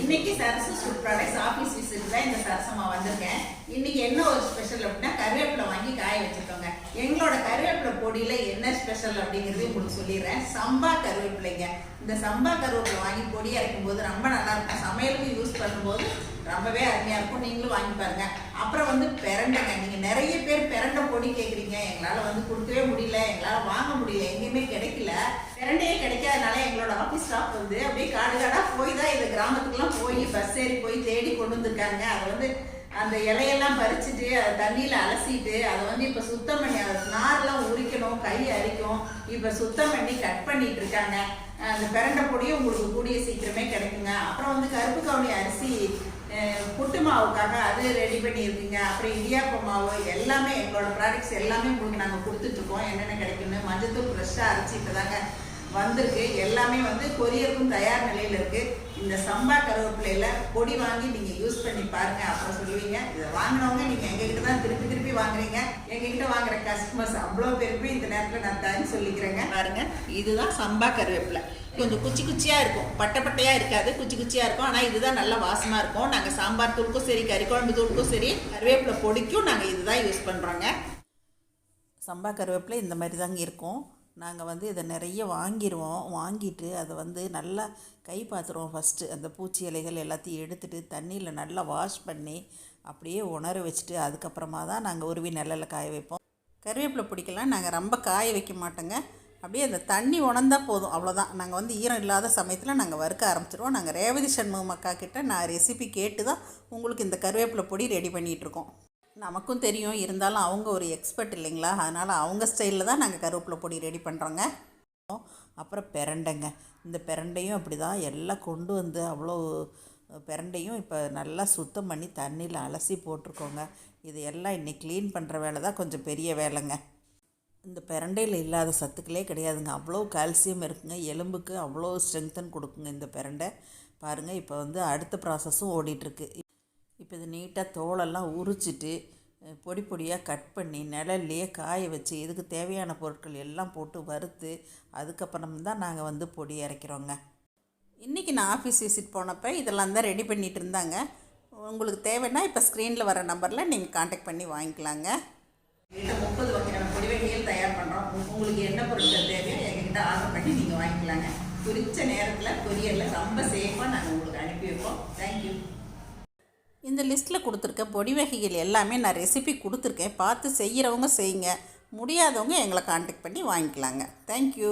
இன்னைக்கு Sarasu food products office visit தான் இந்த சரசமா வந்திருக்கேன். இன்னைக்கு என்ன ஒரு ஸ்பெஷல் அப்படின்னா கருவேப்பிலை வாங்கி காய வச்சுக்கோங்க எங்களோட கருவேப்பிலை பொடியில என்ன ஸ்பெஷல் அப்படிங்கிறது உங்களுக்கு சொல்லிடுறேன். சம்பா கருவேப்பிலைங்க. இந்த சம்பா கருவேப்பிலை வாங்கி பொடி அரைக்கும் போது ரொம்ப நல்லா இருக்கும். சமையலுக்கு யூஸ் பண்ணும்போது ரொம்பவே அருமையா இருக்கும். நீங்களும் வாங்கி பாருங்க. அப்புறம் வந்து பிரண்டைங்க. நீங்க நிறைய பேர் பெரண்டை கோடி கேட்குறீங்க எங்களால் வந்து கொடுக்கவே முடியல. எங்களால் வாங்க முடியல. எங்கேயுமே கிடைக்கல. பிரண்டையே கிடைக்காதனால எங்களோட ஆஃபீஸ் ஸ்டாஃப் வந்து அப்படியே காடு காடாக போய் தான் இந்த கிராமத்துக்குலாம் போய் பஸ் ஏறி போய் தேடி கொண்டு வந்திருக்காங்க. அதை வந்து அந்த இலையெல்லாம் பறிச்சுட்டு அதை தண்ணியில் அலசிட்டு அதை வந்து இப்போ சுத்தம் பண்ணி அதை நார்லாம் உரிக்கணும் கை அரிக்கும். இப்போ சுத்தம் பண்ணி கட் பண்ணிட்டு இருக்காங்க. அந்த பிரண்டை பொடியும் உங்களுக்கு கூடிய சீக்கிரமே கிடைக்குங்க. அப்புறம் வந்து கருப்பு கவுனி அரிசி புட்டு மாவுக்காக அது ரெடி பண்ணியிருக்கீங்க. அப்புறம் இடியாப்ப மாவு எல்லாமே எங்களோட ப்ராடக்ட்ஸ் எல்லாமே உங்களுக்கு நாங்கள் கொடுத்துட்ருக்கோம் என்னென்ன கிடைக்குன்னு மஞ்சத்தூள் ஃப்ரெஷ்ஷாக அரைச்சி இப்போ தாங்க வந்திருக்கு. எல்லாமே வந்து கொரியருக்கும் தயார் நிலையில் இருக்குது இந்த சம்பா கருவேப்பிலையில் பொடி வாங்கி நீங்கள் யூஸ் பண்ணி பாருங்க அப்புறம் சொல்லுவீங்க. இதை வாங்கினவங்க நீங்கள் எங்ககிட்ட தான் திருப்பி திருப்பி வாங்குறீங்க. எங்ககிட்ட வாங்குற கஸ்டமர்ஸ் அவ்வளோ பேருக்கு இந்த நேரத்தில் நான் தேங்க்ஸ் சொல்லிக்கிறேங்க. பாருங்க. இதுதான் சம்பா கருவேப்பிலை. கொஞ்சம் குச்சி குச்சியாக இருக்கும். பட்டை பட்டையாக இருக்காது. குச்சி குச்சியாக இருக்கும். ஆனால் இதுதான் நல்ல வாசமாக இருக்கும். நாங்கள் சாம்பார் தூளுக்கும் சரி கறி குழம்பு தூளுக்கும் சரி கருவேப்பிலை பொடிக்கும் நாங்கள் இதுதான் யூஸ் பண்ணுறோங்க சம்பா கருவேப்பிலை இந்த மாதிரி தாங்க இருக்கும். நாங்கள் வந்து இதை நிறைய வாங்கிடுவோம் வாங்கிட்டு அதை வந்து நல்லா கை பார்த்துருவோம் ஃபஸ்ட்டு அந்த பூச்சி இலைகள் எல்லாத்தையும் எடுத்துட்டு தண்ணியில் நல்லா வாஷ் பண்ணி அப்படியே உணர வச்சுட்டு அதுக்கப்புறமா தான் நாங்கள் உருவி நிழலில் காய வைப்போம். கருவேப்பிலை பிடிக்கலாம் நாங்கள் ரொம்ப காய வைக்க மாட்டோங்க. அப்படியே அந்த தண்ணி உணர்ந்தா போதும். அவ்வளோதான் நாங்கள் வந்து ஈரம் இல்லாத சமயத்தில் நாங்கள் வறுக்க ஆரம்பிச்சிருவோம். நாங்கள் ரேவதி சண்முகம் அக்கா கிட்டே நான் ரெசிபி கேட்டு தான் உங்களுக்கு இந்த கருவேப்பிலை பொடி ரெடி பண்ணிகிட்ருக்கோம் நமக்கும் தெரியும். இருந்தாலும் அவங்க ஒரு எக்ஸ்பர்ட் இல்லைங்களா? அதனால் அவங்க ஸ்டைலில் தான் நாங்கள் கருவேப்பிலை பொடி ரெடி பண்ணுறோங்க அப்புறம் பிரண்டைங்க. இந்த பிரண்டையும் அப்படி தான் எல்லாம் கொண்டு வந்து அவ்வளோ பிரண்டையும் இப்போ நல்லா சுத்தம் பண்ணி தண்ணியில் அலசி போட்டிருக்கோங்க. இது எல்லாம் இன்னைக்கு க்ளீன் பண்ணுற வேலை தான். கொஞ்சம் பெரிய வேலைங்க. இந்த பிரண்டையில் இல்லாத சத்துக்களே கிடையாதுங்க. அவ்வளோ கால்சியம் இருக்குங்க. எலும்புக்கு அவ்வளோ ஸ்ட்ரென்த்தன் கொடுக்குங்க இந்த பிரண்டை. பாருங்கள் இப்போ வந்து அடுத்த ப்ராசஸும் ஓடிட்டுருக்கு இப்போ இது நீட்டாக தோலெல்லாம் உரிச்சிட்டு பொடி பொடியாக கட் பண்ணி நிழல்லையே காய வச்சு இதுக்கு தேவையான பொருட்கள் எல்லாம் போட்டு வறுத்து அதுக்கப்புறம் தான் நாங்கள் வந்து பொடி இறக்கிறோங்க இன்றைக்கி நான் ஆஃபீஸ் விசிட் போனப்போ இதெல்லாம் தான் ரெடி பண்ணிகிட்டு இருந்தாங்க. உங்களுக்கு தேவைன்னா இப்போ ஸ்க்ரீனில் வர நம்பரில் நீங்கள் காண்டாக்ட் பண்ணி வாங்கிக்கலாங்க. முப்பது வகையான பொடி வகைகள் தயார் பண்ணுறோம். உங்களுக்கு என்ன பொருட்கள் தேவையோ எங்ககிட்ட ஆர்டர் பண்ணி நீங்கள் வாங்கிக்கலாங்க. குறிச்ச நேரத்தில் கொரியர்ல ரொம்ப சேஃபாக நாங்கள் உங்களுக்கு அனுப்பி வைப்போம். இந்த லிஸ்ட்டில் கொடுத்துருக்க பொடி வகைகள் எல்லாமே நான் ரெசிபி கொடுத்துருக்கேன். பார்த்து செய்கிறவங்க செய்யுங்க. முடியாதவங்க எங்களை காண்டாக்ட் பண்ணி வாங்கிக்கலாங்க. தேங்க்யூ